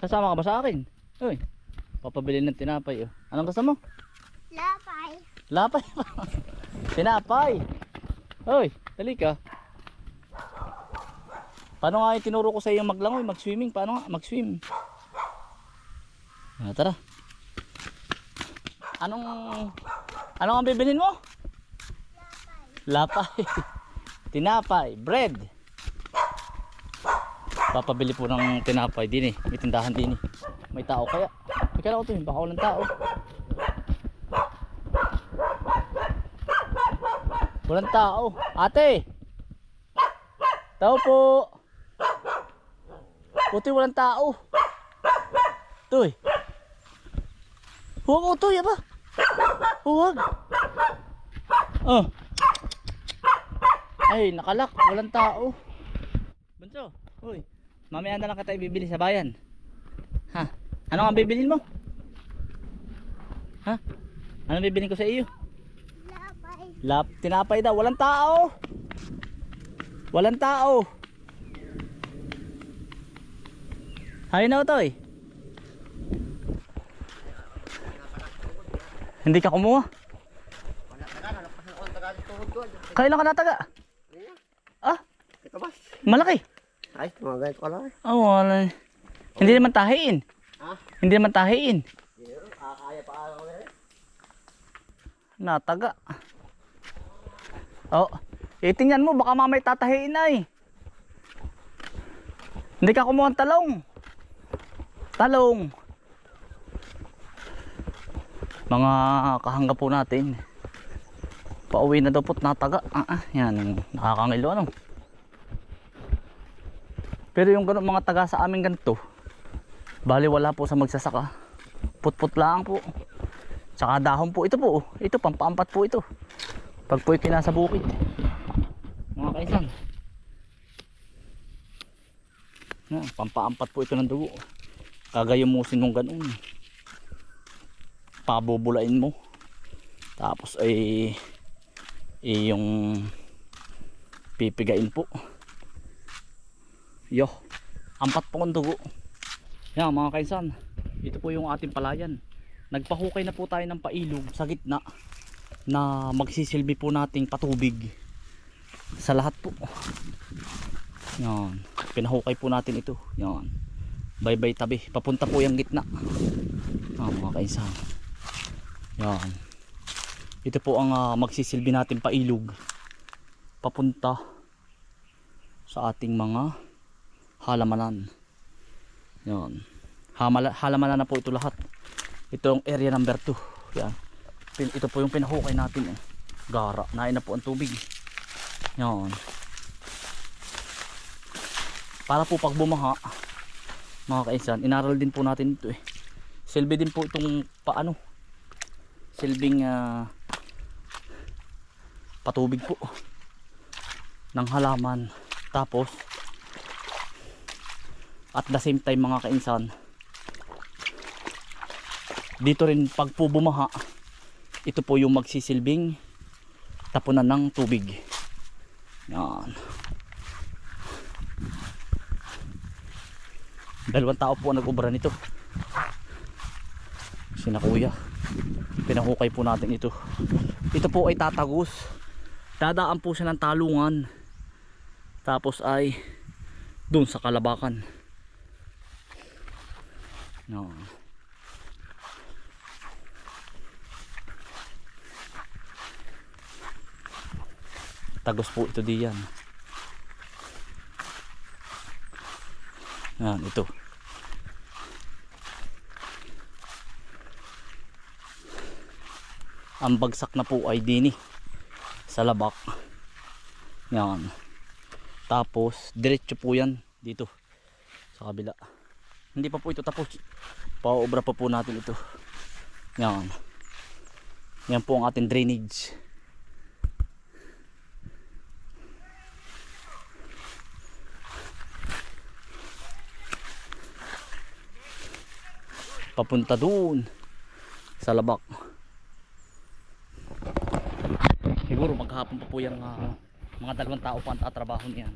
Sasama ka ba sa akin? Uy, papabili ng tinapay. Oh. Anong gusto mo? Lapay. Lapay pa. tinapay. Uy, dali ka. Paano nga yung tinuro ko sa iyo maglangoy, mag-swimming? Paano nga? Mag-swim. Ah, tara. Anong Anong ang bibilhin mo? Lapay. tinapay, bread. Papabili po ng tinapay din eh. May tindahan din eh. May tao kaya. May kala ko to, baka walang tao. Walang tao. Ate! Tao po! Puti walang tao. Tuy. Huwag utoy, ba? Huwag. Oh. Ay, nakalak. Walang tao. Bunso, uy. Mamaya na lang kita ibibili sa bayan. Ha? Ano ang bibilin mo? Ha? Ano bibilin ko sa iyo? Lapay. Lap, tinapay daw. Walang tao. Walang tao. Hay na to eh. Hindi ka kumuha? Kailan ka nataga? Ah, malaki. Ay, mga ganito ka lang eh. Oh, wala. Hindi naman tahiin. Ha? Hindi naman tahiin. Kakaya pa ako eh. Nataga. Oh, eh tingnan mo baka mamay tatahiin na eh. Hindi ka kumuha ng talong. Talong. Mga kahangga po natin. Pauwi na daw po't nataga. Ah, ah, yan, nakakangilo ano. Pero yung ganun, mga taga sa amin ganito, bali wala po sa magsasaka. Put-put lang po. Tsaka dahon po ito po. Ito pampaampat po ito. Pag po kinasa bukid. Mga kaisan. Yan, pampaampat po ito ng dugo. Kagayumusin mong ganun. Pabubulain mo. Tapos ay eh, yung pipigain po. Yo. Ampat po ang dugo. Yan mga kaisan. Ito po yung ating palayan nagpahukay na po tayo ng pailog sa gitna na magsisilbi po nating patubig sa lahat po yan pinahukay po natin ito yan bye bye tabi papunta po yung gitna ah, mga kainsan yan ito po ang ah, magsisilbi natin pailog papunta sa ating mga halamanan. Yan Hamala, halamanan na po ito lahat. Itong area number 2 yan. Pin, ito po yung pinahukay natin eh. gara. Nain na po ang tubig. Yan para po pag bumaha mga kaisan inaral din po natin ito eh. Silbi din po itong paano. Silbing ah, patubig po ng halaman. Tapos at the same time mga kainsan dito rin pag po bumaha ito po yung magsisilbing tapunan ng tubig. Yan. Dalawang tao po ang nag-ubra nito. Sina kuya. Pinahukay po natin ito. Ito po ay tatagos. Dadaan po siya ng talungan. Tapos ay dun sa kalabakan no. tagos po ito diyan. Yan ito. Ang bagsak na po ay dini sa labak. Yan. Tapos diretso po yan dito sa kabila hindi pa po ito tapos. Paobra pa po natin ito. Yan. Yan po ang ating drainage. Papunta doon sa labak. Siguro maghapon pa po yung ah, mga dalawang tao pa ang tatrabaho niyan.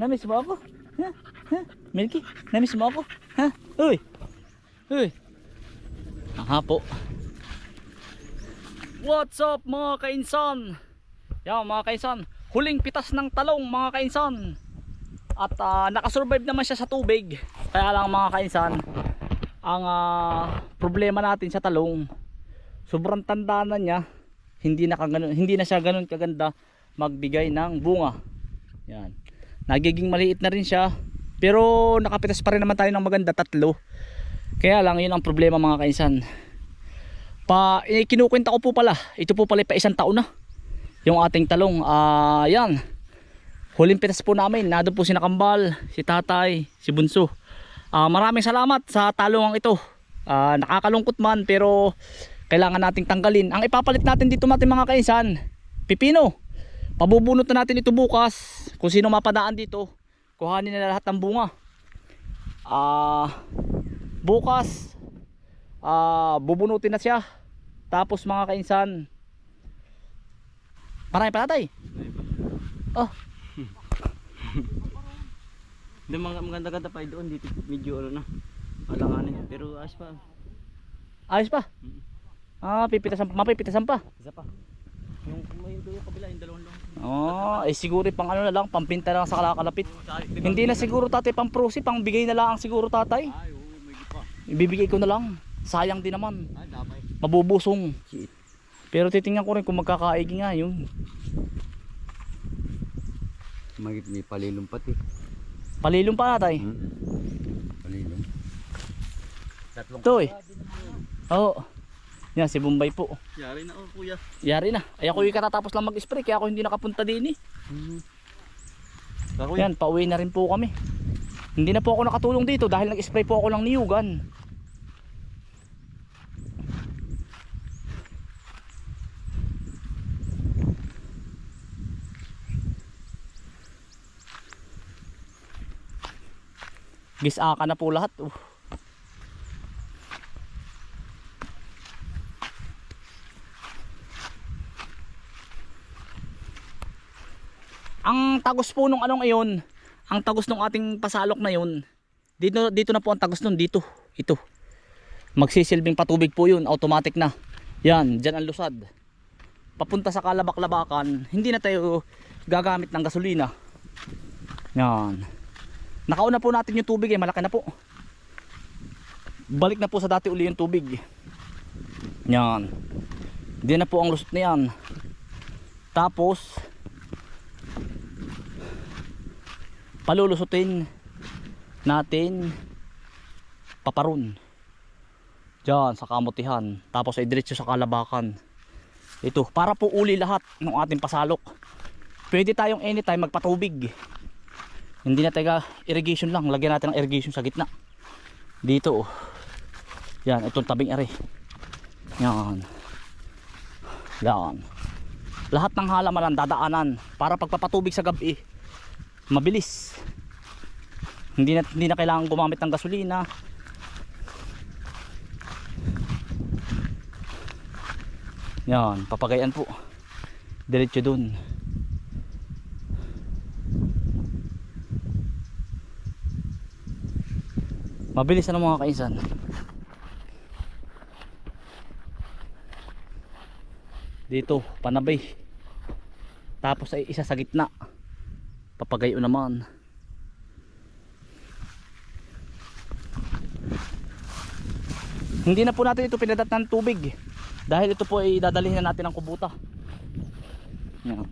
Namiss mo ako Ha? Ha? Milky, namiss mo ako? Ha? Uy! Uy! Aha po. What's up mga kainsan? Yan mga kainsan, huling pitas ng talong mga kainsan. At ah, nakasurvive naman siya sa tubig. Kaya lang mga kainsan, ang ah, problema natin sa talong, sobrang tanda na niya. Hindi na, kaganon, hindi na siya ganun kaganda magbigay ng bunga. Yan. Nagiging maliit na rin siya. Pero nakapitas pa rin naman tayo ng maganda tatlo. Kaya lang yun ang problema mga kainsan. Pa eh, kinukwenta ko po pala. Ito po pala pa isang taon na. Yung ating talong. Ah, yan. Huling pitas po namin. Nado po si Nakambal, si Tatay, si Bunso. Ah, maraming salamat sa talungang ito. Ah, nakakalungkot man pero kailangan nating tanggalin. Ang ipapalit natin dito natin mga kainsan, pipino. Pabubunot na natin ito bukas. Kung sino mapadaan dito, kuhanin na lahat ng bunga. Ah, bukas ah, bubunutin na siya. Tapos mga kainsan, marami pa tatay. Oh, Hindi mga maganda-ganda pa doon dito medyo ano na. Alanganin pero ayos pa. ayos pa. Ah, pipitasan pa, mapipitasan pa. Isa pa. Yung yung yung kabila yung dalawang lang. Oh, eh siguro pang ano na lang, pampinta lang sa kalakalapit. Hindi na siguro tatay pang prosi, pang bigay na lang siguro tatay. Ay, oo, may pa. Ibibigay ko na lang. Sayang din naman. Ay, damay. Mabubusong. Pero titingnan ko rin kung magkakaigi nga yun. Magit may palilong pati. Palilong pa tatay. Hmm? Palilong. Tatlong. Ito eh. Oo. Yan si Bombay po. Yari na oh, kuya. Yari na. Ay ako yung katatapos lang mag-spray kaya ako hindi nakapunta din eh. Ako Yan, pauwi na rin po kami. Hindi na po ako nakatulong dito dahil nag-spray po ako ng niyugan. Gisaka na po lahat. Uh. Ang tagos po nung anong iyon, ang tagos nung ating pasalok na yun, dito, dito na po ang tagos nun, dito, ito. Magsisilbing patubig po yun, automatic na. Yan, dyan ang lusad. Papunta sa kalabak-labakan, hindi na tayo gagamit ng gasolina. Yan. Nakauna po natin yung tubig eh, malaki na po. Balik na po sa dati uli yung tubig. Yan. Hindi na po ang lusot na yan. Tapos, palulusutin natin. Paparon dyan sa kamutihan. Tapos ay diretso sa kalabakan. Ito para po uli lahat ng ating pasalok. Pwede tayong anytime magpatubig. Hindi na taga irrigation lang. Lagyan natin ng irrigation sa gitna. Dito oh. yan itong tabing ere. Yan. Yan. Lahat ng halaman dadaanan para pagpapatubig sa gabi mabilis. Hindi na, hindi na kailangan gumamit ng gasolina. Yan papagayan po. Diretso dun. Mabilis na mga kainsan. Dito panabay. Tapos ay isa sa gitna papagayo naman. Hindi na po natin ito pinadat ng tubig. Dahil ito po ay dadalhin na natin ng kubuta. Yan.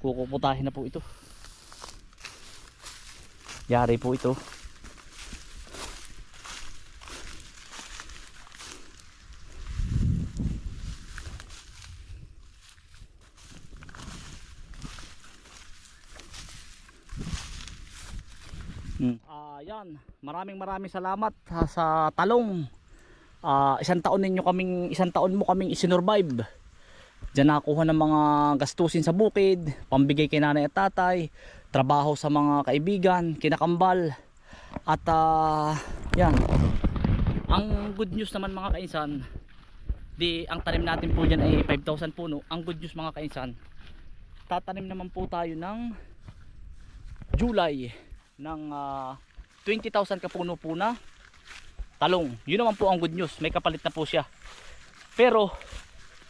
Kukuputahin na po ito. Yari po ito Hmm. Ah, yan. Maraming maraming salamat ha, sa talong. Ah, isang taon ninyo kaming isang taon mo kaming isinurvive. Diyan nakuha ng mga gastusin sa bukid, pambigay kay nanay at tatay, trabaho sa mga kaibigan, kinakambal. At ah, yan. Ang good news naman mga kainsan, di ang tanim natin po diyan ay 5,000 puno. Ang good news mga kainsan, tatanim naman po tayo ng July ng ah, 20,000 kapuno po na talong. Yun naman po ang good news. May kapalit na po siya. Pero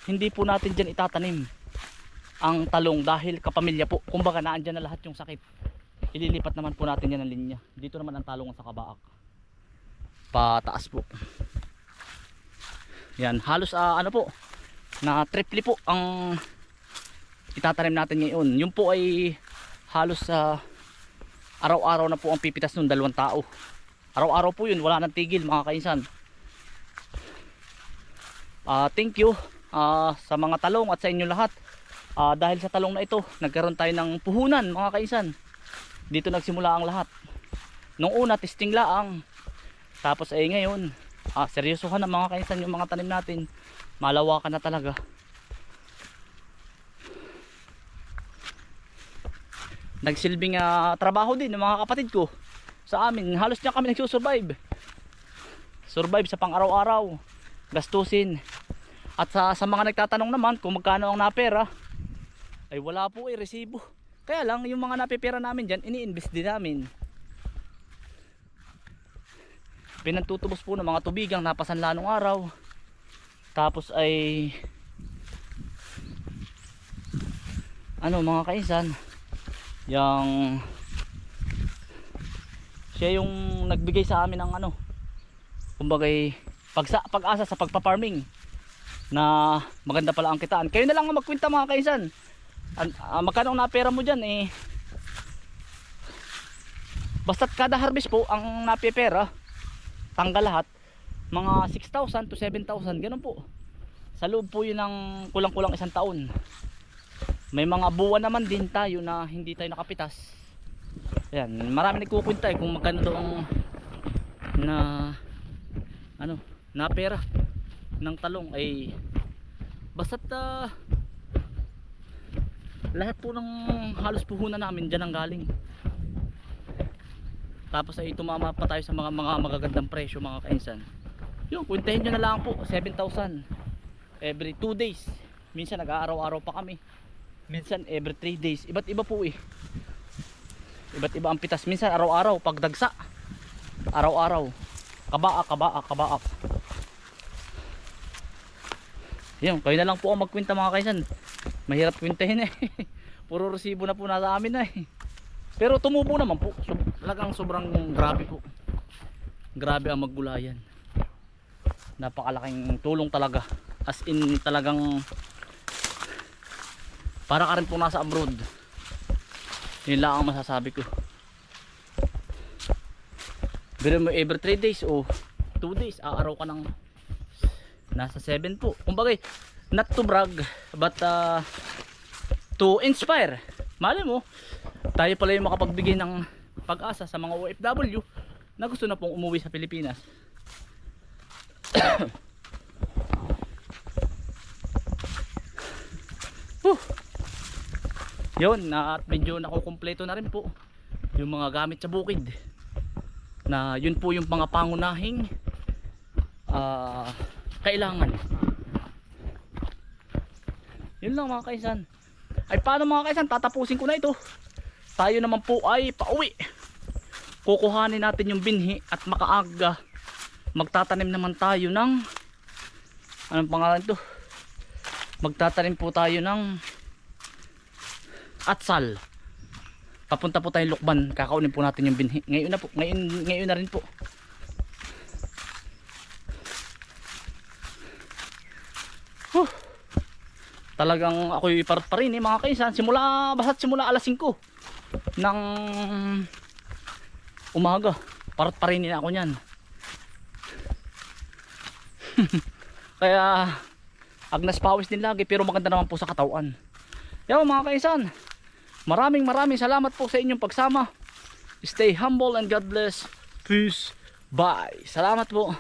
hindi po natin dyan itatanim ang talong dahil kapamilya po. Kumbaga naandyan na lahat yung sakit. Ililipat naman po natin yan ang linya. Dito naman ang talong sa kabaak. Pataas po. Yan, halos ah, ano po, na triple po ang itatanim natin ngayon. Yung po ay halos sa araw-araw na po ang pipitas ng dalawang tao. Araw-araw po yun, wala nang tigil mga kainsan. Ah, thank you ah, sa mga talong at sa inyo lahat. Ah, dahil sa talong na ito, nagkaroon tayo ng puhunan mga kainsan. Dito nagsimula ang lahat. Nung una, testing laang. Tapos ay ngayon, ah, seryosohan na mga kainsan yung mga tanim natin. Malawakan na talaga. Nagsilbing ah, trabaho din ng mga kapatid ko sa amin. Halos niya kami nagsusurvive. Survive sa pang-araw-araw. Gastusin. At sa, sa mga nagtatanong naman kung magkano ang napera, ay wala po eh, resibo. Kaya lang, yung mga napipera namin dyan, ini-invest din namin. Pinantutubos po ng mga tubigang napasanla nung araw. Tapos ay ano mga kainsan yung siya yung nagbigay sa amin ng ano kumbagay pagsa, pag-asa sa pagpa-farming na maganda pala ang kitaan. Kayo na lang ang magkwenta mga kainsan. An, ah, magkano ang napera mo dyan eh? Basta't kada harvest po ang napipera tanggal lahat mga 6,000 to 7,000 ganun po. Sa loob po yun ng kulang-kulang isang taon may mga buwan naman din tayo na hindi tayo nakapitas. Ayan, marami nagkukwenta eh kung magkano daw ang na ano, na pera ng talong ay basta't ah, lahat po ng halos puhunan namin dyan ang galing. Tapos ay tumama pa tayo sa mga mga magagandang presyo mga kainsan. Yun, kwentahin nyo na lang po 7,000 every 2 days. Minsan nag-aaraw-araw pa kami minsan every 3 days iba't iba po eh. Iba't iba ang pitas. Minsan araw-araw pagdagsa araw-araw. Kabaak kabaak kabaak yun kayo na lang po ang magkwenta mga kaisan. Mahirap kwentahin eh. Puro resibo na po nasa amin na eh. Pero tumubo naman po. So, talagang sobrang grabe po. Grabe ang maggulayan. Napakalaking tulong talaga. As in talagang para ka rin po nasa abroad. Yun lang ang masasabi ko. Pero mo every 3 days o 2 days aaraw ka ng nasa 7 po. Kumbaga not to brag but uh, to inspire. Mali mo tayo pala yung makapagbigay ng pag-asa sa mga OFW na gusto na pong umuwi sa Pilipinas. Whew. Yun, at medyo nakukumpleto na rin po yung mga gamit sa bukid. Na yun po yung mga pangunahing ah, kailangan. Yun lang mga kaisan. Ay paano mga kaisan, tatapusin ko na ito. Tayo naman po ay pauwi. Kukuhanin natin yung binhi at makaaga. Magtatanim naman tayo ng anong pangalan ito? Magtatanim po tayo ng atsal. Papunta po tayong lukban. Kakaunin po natin yung binhi. Ngayon na po. Ngayon, ngayon na rin po. Huh. talagang ako'y parot pa rin eh mga kaisan. Simula basta't simula alas 5 ng umaga parot pa rin ako nyan kaya agnas pawis din lagi pero maganda naman po sa katawan. Yo mga kaisan, maraming maraming salamat po sa inyong pagsama. Stay humble and God bless. Peace. Bye. Salamat po.